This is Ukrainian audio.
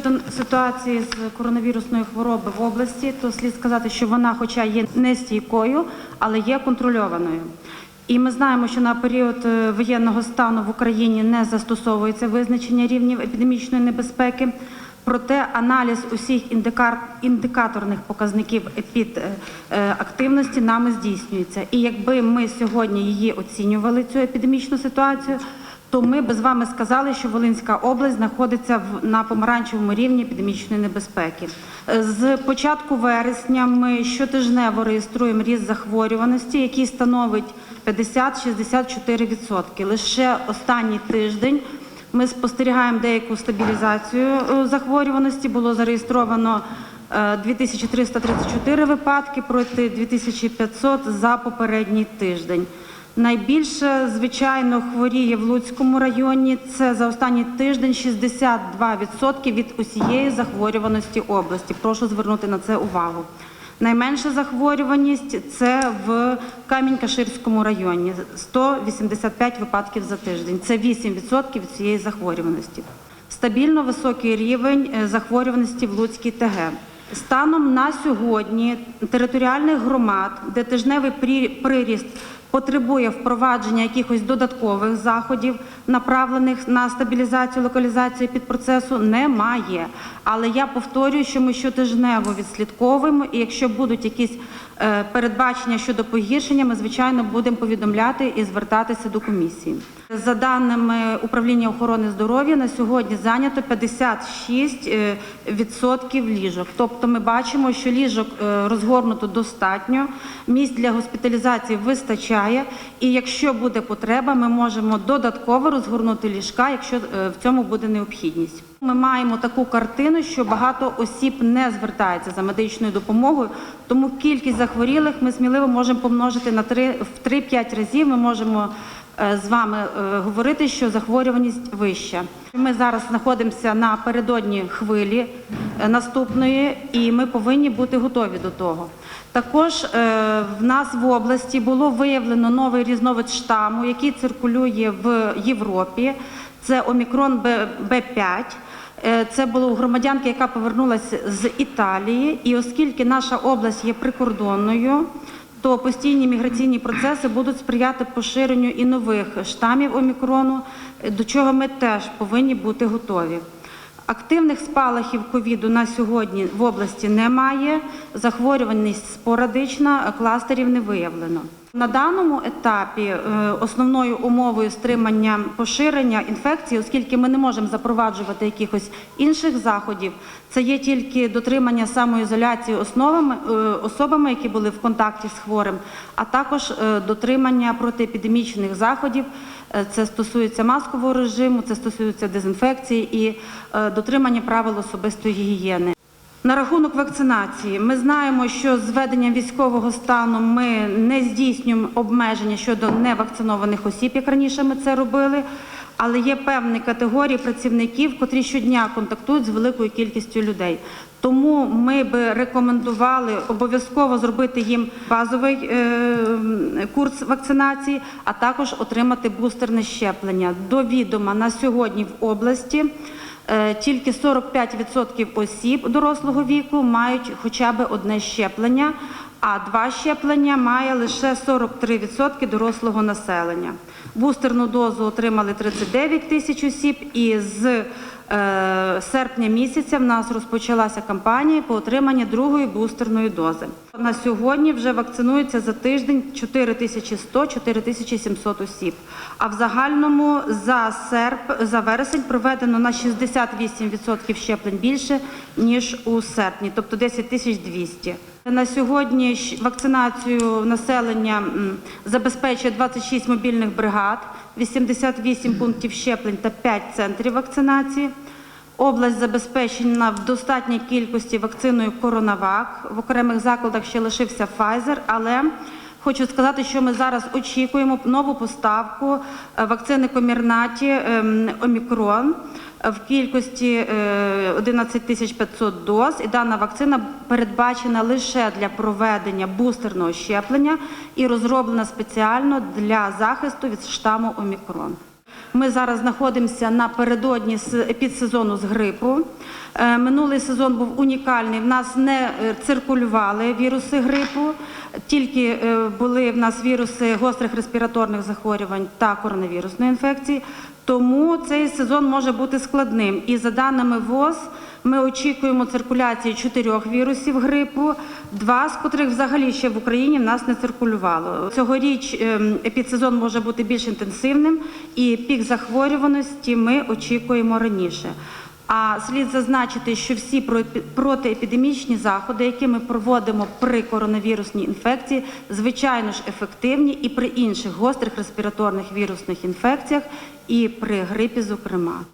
Щодо ситуації з коронавірусною хворобою в області, то слід сказати, що вона, хоча є нестійкою, але є контрольованою. І ми знаємо, що на період е, воєнного стану в Україні не застосовується визначення рівнів епідемічної небезпеки. Проте аналіз усіх індикаторних показників епідактивності нами здійснюється. І якби ми сьогодні її оцінювали цю епідемічну ситуацію, то ми би з вами сказали, що Волинська область знаходиться в на помаранчевому рівні епідемічної небезпеки. Е, З початку вересня ми щотижнево реєструємо ріст захворюваності, який становить 50-64%. Лише останній тиждень ми спостерігаємо деяку стабілізацію е, захворюваності. Було зареєстровано е, 2334 випадки проти 2500 за попередній тиждень. Найбільше, звичайно, хворіє в Луцькому районі. Це за останній тиждень 62% від усієї захворюваності області. Прошу звернути на це увагу. Найменша захворюваність це в Камінь-Каширському районі 185 випадків за тиждень. Це 8% від цієї захворюваності. Стабільно високий рівень е, захворюваності в Луцькій ТГ. Станом на сьогодні територіальних громад, де тижневий приріст потребує впровадження якихось додаткових заходів, направлених на стабілізацію, локалізацію під процесу, немає. Але я повторюю, що ми щотижнево відслідковуємо, і якщо будуть якісь передбачення щодо погіршення, ми звичайно будемо повідомляти і звертатися до комісії. За даними управління охорони здоров'я, на сьогодні зайнято 56 е, відсотків ліжок. Тобто ми бачимо, що ліжок е, розгорнуто достатньо, місць для госпіталізації вистачає, і якщо буде потреба, ми можемо додатково розгорнути ліжка, якщо е, в цьому буде необхідність. Ми маємо таку картину, що багато осіб не звертається за медичною допомогою, тому кількість захворілих ми сміливо можемо помножити на 3, в 3-5 разів. Ми можемо е, з вами е, говорити, що захворюваність вища. Ми зараз знаходимося напередодні хвилі е, наступної, і ми повинні бути готові до того. Також в нас в області було виявлено новий різновид штаму, який циркулює в Європі. Це омікрон Б- Б5. Е, Це було у громадянки, яка повернулася з Італії, і оскільки наша область є прикордонною, то постійні міграційні процеси будуть сприяти поширенню і нових штамів омікрону, до чого ми теж повинні бути готові. Активних спалахів ковіду на сьогодні в області немає. Захворюваність спорадична, кластерів не виявлено. На даному етапі е, основною умовою стримання поширення інфекції, оскільки ми не можемо запроваджувати якихось інших заходів, це є тільки дотримання самоізоляції основами, е, особами, які були в контакті з хворим, а також е, дотримання протиепідемічних заходів. Це стосується маскового режиму, це стосується дезінфекції і дотримання правил особистої гігієни. На рахунок вакцинації, ми знаємо, що з введенням військового стану ми не здійснюємо обмеження щодо невакцинованих осіб, як раніше ми це робили. Але є певні категорії працівників, котрі щодня контактують з великою кількістю людей. Тому ми би рекомендували обов'язково зробити їм базовий е, курс вакцинації, а також отримати бустерне щеплення. До відома на сьогодні в області. Е, Тільки 45% осіб дорослого віку мають хоча б одне щеплення, а два щеплення має лише 43% дорослого населення. Бустерну дозу отримали 39 тисяч осіб, і з е, серпня місяця в нас розпочалася кампанія по отриманню другої бустерної дози. На сьогодні вже вакцинується за тиждень 4100-4700 осіб. А в загальному за серп за вересень проведено на 68% щеплень більше ніж у серпні, тобто 10 тисяч 200. На сьогодні вакцинацію населення забезпечує 26 мобільних бригад, 88 пунктів щеплень та 5 центрів вакцинації. Область забезпечена в достатній кількості вакциною Коронавак. В окремих закладах ще лишився Pfizer, але хочу сказати, що ми зараз очікуємо нову поставку е, вакцини Комірнаті ем, Омікрон в кількості е, 11 тисяч 500 доз. І дана вакцина передбачена лише для проведення бустерного щеплення і розроблена спеціально для захисту від штаму Омікрон. Ми зараз знаходимося напередодні епідсезону з грипу. Е, Минулий сезон був унікальний. В нас не е, циркулювали віруси грипу, тільки е, були в нас віруси гострих респіраторних захворювань та коронавірусної інфекції. Тому цей сезон може бути складним. І за даними ВОЗ, ми очікуємо циркуляції чотирьох вірусів грипу, два з котрих взагалі ще в Україні в нас не циркулювало. Цьогоріч ем, епідсезон може бути більш інтенсивним, і пік захворюваності ми очікуємо раніше. А слід зазначити, що всі протиепідемічні заходи, які ми проводимо при коронавірусній інфекції, звичайно ж ефективні і при інших гострих респіраторних вірусних інфекціях, і при грипі, зокрема.